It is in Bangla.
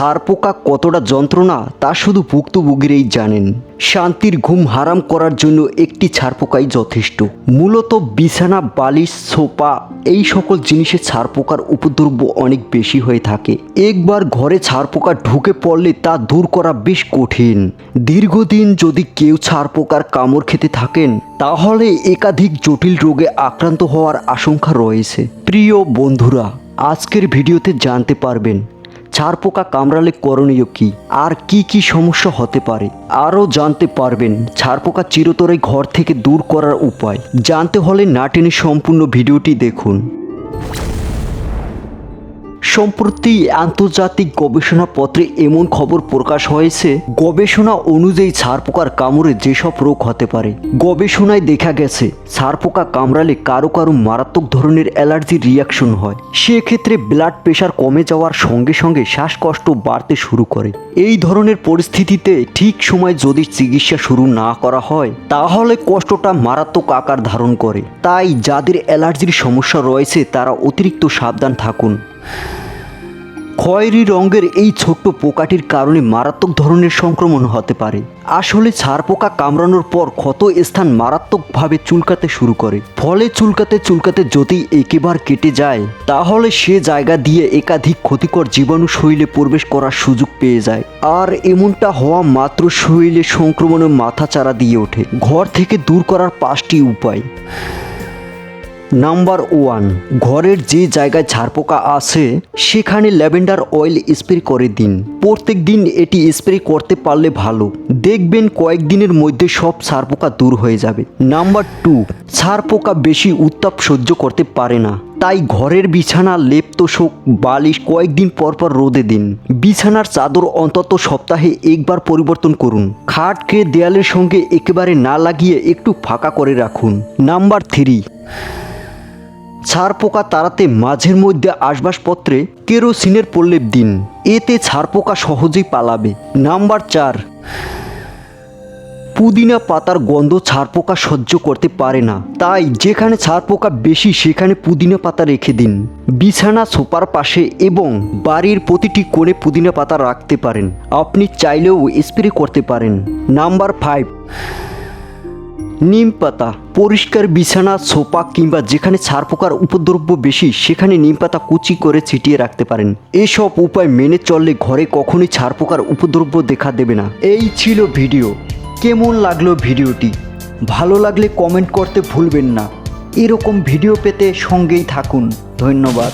ছাড় পোকা কতটা যন্ত্রণা তা শুধু ভুক্তভোগীরাই জানেন। শান্তির ঘুম হারাম করার জন্য একটি ছাড় পোকাই যথেষ্ট। মূলত বিছানা, বালিশ, সোফা এই সকল জিনিসে ছাড় পোকার অনেক বেশি হয়ে থাকে। একবার ঘরে ছাড় পোকা ঢুকে পড়লে তা দূর করা বেশ কঠিন। দীর্ঘদিন যদি কেউ ছাড় পোকার কামড় খেতে থাকেন, তাহলে একাধিক জটিল রোগে আক্রান্ত হওয়ার আশঙ্কা রয়েছে। প্রিয় বন্ধুরা, আজকের ভিডিওতে জানতে পারবেন ছাড় পোকা কামড়ালে করণীয় কি? আর কি কি সমস্যা হতে পারে? আরও জানতে পারবেন ছাড় পোকা চিরতরে ঘর থেকে দূর করার উপায়। জানতে হলে না টেনে সম্পূর্ণ ভিডিওটি দেখুন। সম্প্রতি আন্তর্জাতিক গবেষণাপত্রে এমন খবর প্রকাশ হয়েছে, গবেষণা অনুযায়ী ছারপোকার কামড়ে যেসব রোগ হতে পারে। গবেষণায় দেখা গেছে ছারপোকা কামড়ালে কারও কারও মারাত্মক ধরনের অ্যালার্জির রিয়াকশন হয়। সেক্ষেত্রে ব্লাড প্রেশার কমে যাওয়ার সঙ্গে সঙ্গে শ্বাসকষ্ট বাড়তে শুরু করে। এই ধরনের পরিস্থিতিতে ঠিক সময় যদি চিকিৎসা শুরু না করা হয়, তাহলে কষ্টটা মারাত্মক আকার ধারণ করে। তাই যাদের অ্যালার্জির সমস্যা রয়েছে, তারা অতিরিক্ত সাবধান থাকুন। খয়েরি রঙের এই ছোট্ট পোকাটির কারণে মারাত্মক ধরনের সংক্রমণ হতে পারে। আসলে ছাড় পোকা কামড়ানোর পর ক্ষত স্থান মারাত্মকভাবে চুলকাতে শুরু করে। ফলে চুলকাতে চুলকাতে যদি একেবার কেটে যায়, তাহলে সে জায়গা দিয়ে একাধিক ক্ষতিকর জীবাণু শরীরে প্রবেশ করার সুযোগ পেয়ে যায়। আর এমনটা হওয়া মাত্র শরীরে সংক্রমণের মাথা চারা দিয়ে ওঠে। ঘর থেকে দূর করার পাঁচটি উপায়। নাম্বার ওয়ান, ঘরের যে জায়গায় ঝাড়পোকা আছে, সেখানে ল্যাভেন্ডার অয়েল স্প্রে করে দিন। প্রত্যেক দিন এটি স্প্রে করতে পারলে ভালো। দেখবেন কয়েকদিনের মধ্যে সব ছাড়পোকা দূর হয়ে যাবে। নাম্বার টু ছাড়পোকা বেশি উত্তাপ সহ্য করতে পারে না। তাই ঘরের বিছানা, লেপ তোষক, বালিশ কয়েকদিন পর পর রোদে দিন। বিছানার চাদর অন্তত সপ্তাহে একবার পরিবর্তন করুন। খাটকে দেয়ালের সঙ্গে একেবারে না লাগিয়ে একটু ফাঁকা করে রাখুন। নাম্বার থ্রি ছাড় পোকা তাড়াতে মাঝের মধ্যে আসবাসপত্রে কেরোসিনের প্রলেপ দিন। এতে ছাড় পোকা সহজেই পালাবে। নাম্বার চার। পুদিনা পাতার গন্ধ ছাড় পোকা সহ্য করতে পারে না। তাই যেখানে ছাড় পোকা বেশি, সেখানে পুদিনা পাতা রেখে দিন। বিছানা সোপার পাশে এবং বাড়ির প্রতিটি কোণে পুদিনা পাতা রাখতে পারেন। আপনি চাইলেও স্প্রে করতে পারেন। Number five. নিম পাতা, পরিষ্কার বিছানা, সোফা কিংবা যেখানে ছাড় পোকার উপদ্রব্য বেশি, সেখানে নিম পাতা কুচি করে ছিটিয়ে রাখতে পারেন। এসব উপায় মেনে চললে ঘরে কখনোই ছাড় পোকার উপদ্রব্য দেখা দেবে না। এই ছিল ভিডিও। কেমন লাগল ভিডিওটি? ভালো লাগলে কমেন্ট করতে ভুলবেন না। এরকম ভিডিও পেতে সঙ্গেই থাকুন। ধন্যবাদ।